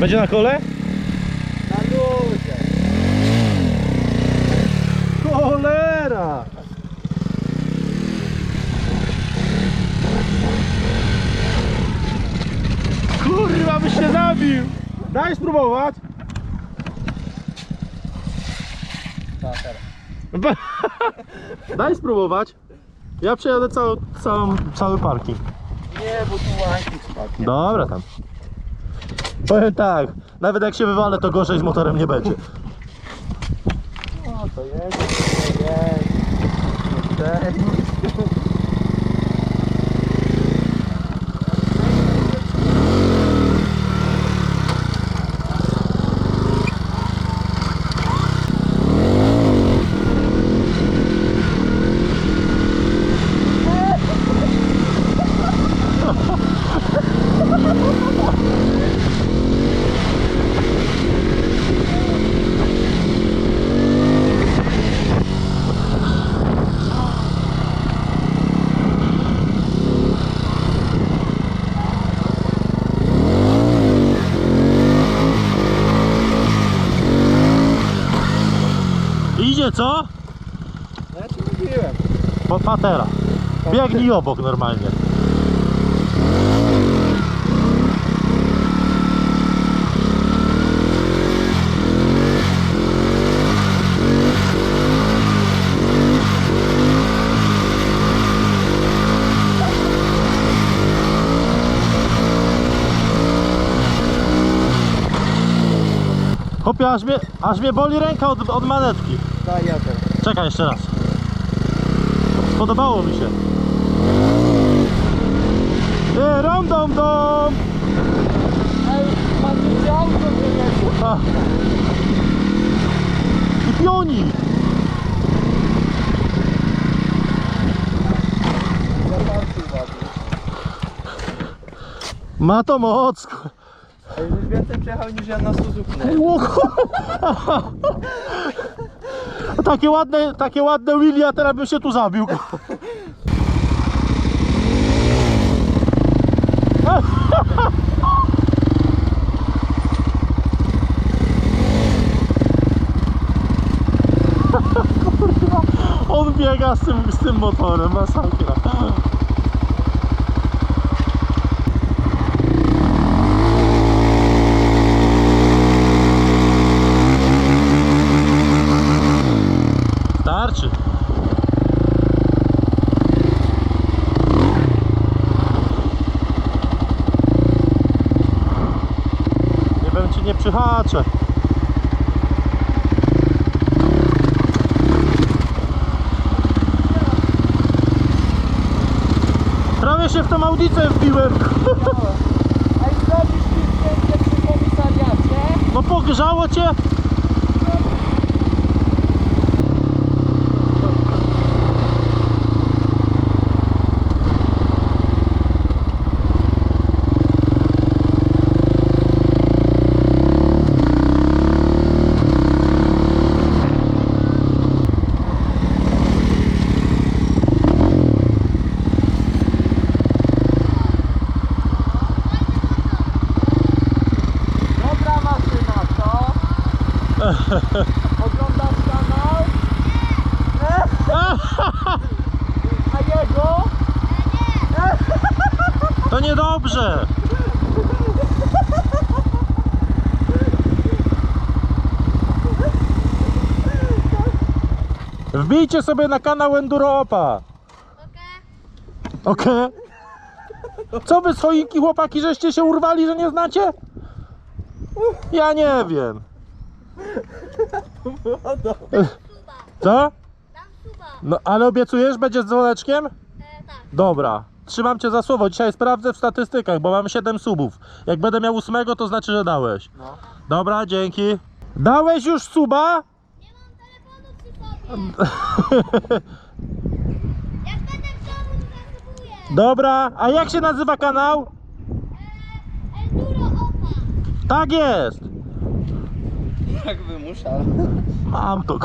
Będzie na kole? Na ludzie. Cholera! Kurwa, byś się zabił! Daj spróbować! Daj spróbować. Ja przejadę cały, cały, cały parking. Nie, bo tu łańcuch spadnie. Dobra tam. Powiem tak, nawet jak się wywalę, to gorzej z motorem nie będzie. To to Idzie co? No ja ci mówiłem. Po patera. Biegnij obok normalnie. Chłopie, aż mnie, aż mnie boli ręka od, od manetki. Daj ja teraz. Czekaj jeszcze raz. Podobało mi się. Ty, rom dom dom! Ej, pan wyjeżdża. A. I pioni! Ma to moc! Ej, już więcej przejechał niż ja na Suzuki. Takie ładne, takie ładne Willy, a teraz bym się tu zabił. On biega z tym, z tym motorem, masakra. Starczy. Nie przyhaczę. Prawie się w tą audicę wbiłem. No pogrzało cię? Dobra maszyna, co? Oglądasz kanał? A jego? To niedobrze. Wbijcie sobie na kanał Enduro Opa. Okej. Co wy swoiki chłopaki, żeście się urwali, że nie znacie? Ja nie wiem. Co? Dam suba. No ale obiecujesz, będzie z dzwoneczkiem? E, tak. Dobra. Trzymam cię za słowo. Dzisiaj sprawdzę w statystykach, bo mam 7 subów. Jak będę miał ósmego, to znaczy, że dałeś. No. Dobra, dzięki. Dałeś już suba? Nie mam telefonu przy sobie. Jak będę w domu, to zasubuję. Dobra, a jak się nazywa kanał? Enduro Opa. Tak jest. Jak wymuszał. Mam to.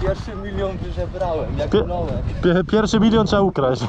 Pierwszy milion wyżebrałem, jak. Pie- Pierwszy milion trzeba ukraść.